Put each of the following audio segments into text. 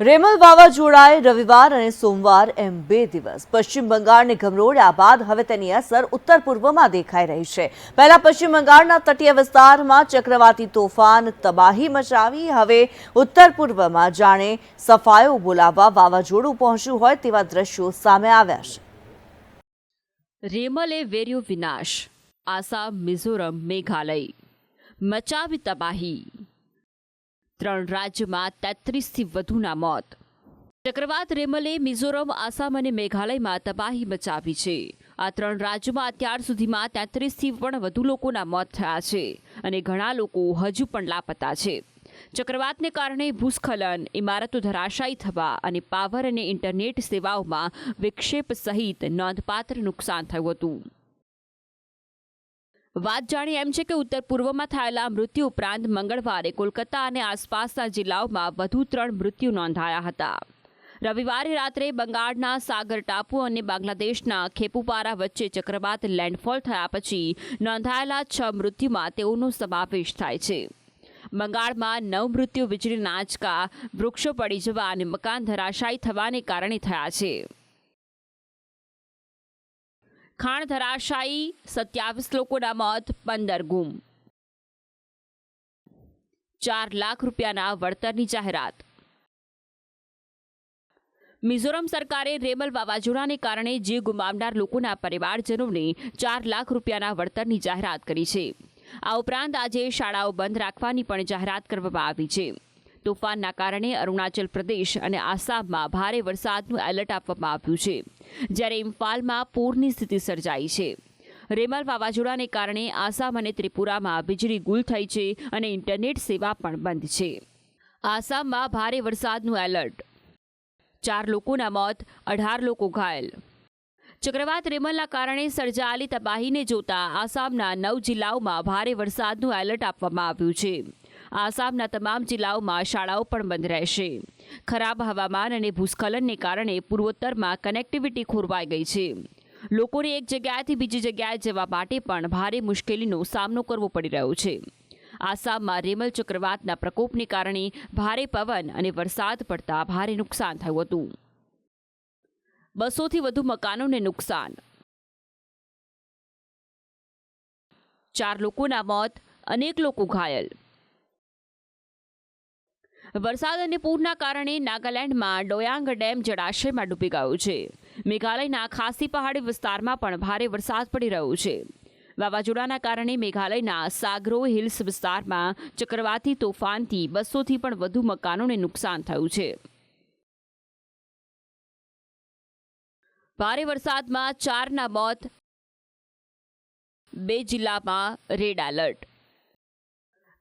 રેમલ વાવાઝોડાએ રવિવાર અને સોમવાર એમ બે દિવસ. પશ્ચિમ બંગાળને ગમરોળ્યા બાદ હવે તેની અસર ઉત્તર પૂર્વમાં દેખાઈ રહી છે. પહેલા પશ્ચિમ બંગાળના તટીય વિસ્તારમાં ચક્રવાતી તોફાન તબાહી મચાવી, હવે ઉત્તર પૂર્વમાં જાણે સફાયો બોલાવવા વાવાઝોડું પહોંચ્યું હોય તેવા દ્રશ્યો સામે આવ્યા છે. રેમલે વેર્યો વિનાશ. આસામ મિઝોરમ, મેઘાલય. મચાવી તબાહી. ત્રણ રાજ્યમાં તેત્રીસથી વધુના મોત. ચક્રવાત રેમલે મિઝોરમ, આસામ અને મેઘાલયમાં તબાહી મચાવી છે. આ ત્રણ રાજ્યોમાં અત્યાર સુધીમાં તેત્રીસથી પણ વધુ લોકોના મોત થયા છે અને ઘણા લોકો હજુ પણ લાપતા છે. ચક્રવાતને કારણે ભૂસ્ખલન, ઇમારતો ધરાશાયી થવા અને પાવર અને ઇન્ટરનેટ સેવાઓમાં વિક્ષેપ સહિત નોંધપાત્ર નુકસાન થયું હતું. વાત જાણીએ એમ છે કે ઉત્તર પૂર્વમાં થયેલા મૃત્યુ ઉપરાંત મંગળવારે કોલકાતા અને આસપાસના જિલ્લાઓમાં વધુ ત્રણ મૃત્યુ નોંધાયા હતા. રવિવારે રાત્રે બંગાળના સાગર ટાપુ અને બાંગ્લાદેશના ખેપુપારા વચ્ચે ચક્રવાત લેન્ડફોલ થયા પછી નોંધાયેલા છ મૃત્યુમાં તેઓનો સમાવેશ થાય છે. બંગાળમાં નવ મૃત્યુ વીજળીના આંચકા, વૃક્ષો પડી જવા અને મકાન ધરાશાયી થવાને કારણે થયા છે. ખાણ ધરાશાયી સત્યાવીસ લોકોના મોત, પંદર ગુમ. ચાર લાખ રૂપિયાના વળતરની જાહેરાત. મિઝોરમ સરકારે રેમલ વાવાઝોડાને કારણે જીવ ગુમાવનાર લોકોના પરિવારજનોને ચાર લાખ રૂપિયાના વળતરની જાહેરાત કરી છે. આ ઉપરાંત આજે શાળાઓ બંધ રાખવાની પણ જાહેરાત કરવામાં આવી છે. તોફાનના કારણે અરુણાચલ પ્રદેશ અને આસામમાં ભારે વરસાદનું એલર્ટ આપવામાં આવ્યું છે. જ્યારે ઇમ્ફાલમાં પૂરની સ્થિતિ સર્જાઈ છે. રેમલ વાવાઝોડાને કારણે આસામ અને ત્રિપુરામાં વીજળી ગુલ થઈ છે અને ઇન્ટરનેટ સેવા પણ બંધ છે. આસામમાં ભારે વરસાદનું એલર્ટ. ચાર લોકોના મોત, અઢાર લોકો ઘાયલ. ચક્રવાત રેમલના કારણે સર્જાયેલી તબાહીને જોતા આસામના નવ જિલ્લાઓમાં ભારે વરસાદનું એલર્ટ આપવામાં આવ્યું છે. આસામના તમામ જિલ્લાઓમાં શાળાઓ પણ બંધ રહેશે. ખરાબ હવામાન અને ભૂસ્ખલનને કારણે પૂર્વોત્તરમાં કનેક્ટિવિટી ખોરવાઈ ગઈ છે. લોકોને એક જગ્યાએથી બીજી જગ્યાએ જવા માટે પણ ભારે મુશ્કેલીનો સામનો કરવો પડી રહ્યો છે. આસામમાં રેમલ ચક્રવાતના પ્રકોપને કારણે ભારે પવન અને વરસાદ પડતા ભારે નુકસાન થયું હતું. બસોથી વધુ મકાનોને નુકસાન. ચાર લોકોના મોત, અનેક લોકો ઘાયલ. વરસાદ અને પૂરના કારણે નાગાલેન્ડમાં ડોયાંગ ડેમ જળાશયમાં ડૂબી ગયો છે. મેઘાલયના ખાસી પહાડી વિસ્તારમાં પણ ભારે વરસાદ પડી રહ્યો છે. વાવાઝોડાના કારણે મેઘાલયના સાગરો હિલ્સ વિસ્તારમાં ચક્રવાતી તોફાનથી બસોથી પણ વધુ મકાનોને નુકસાન થયું છે. ભારે વરસાદમાં ચારના મોત, બે જિલ્લામાં રેડ એલર્ટ.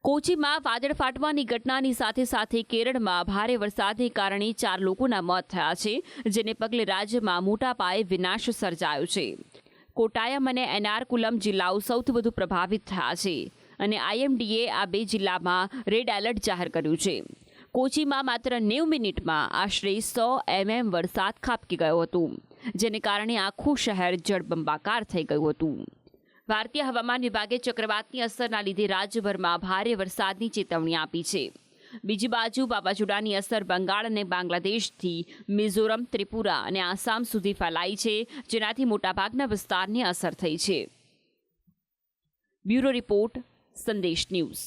કોચીમાં વાદળ ફાટવાની ઘટનાની સાથે સાથે કેરળમાં ભારે વરસાદને કારણે ચાર લોકોના મોત થયા છે, જેને પગલે રાજ્યમાં મોટા પાયે વિનાશ સર્જાયો છે. કોટાયમ અને એનારકુલમ જિલ્લાઓ સૌથી વધુ પ્રભાવિત થયા છે અને આઈએમડીએ આ બે જિલ્લામાં રેડ એલર્ટ જાહેર કર્યું છે. કોચીમાં માત્ર નેવ મિનિટમાં આશરે સો એમએમ વરસાદ ખાબકી ગયો હતો, જેને કારણે આખું શહેર જળબંબાકાર થઈ ગયું હતું. ભારતીય હવામાન વિભાગે ચક્રવાતની અસરના લીધે રાજ્યભરમાં ભારે વરસાદની ચેતવણી આપી છે. બીજી બાજુ વાવાઝોડાની અસર બંગાળ અને બાંગ્લાદેશથી મિઝોરમ, ત્રિપુરા અને આસામ સુધી ફેલાઈ છે, જેનાથી મોટાભાગના વિસ્તારને અસર થઈ છે. Bureau report, Sandesh news.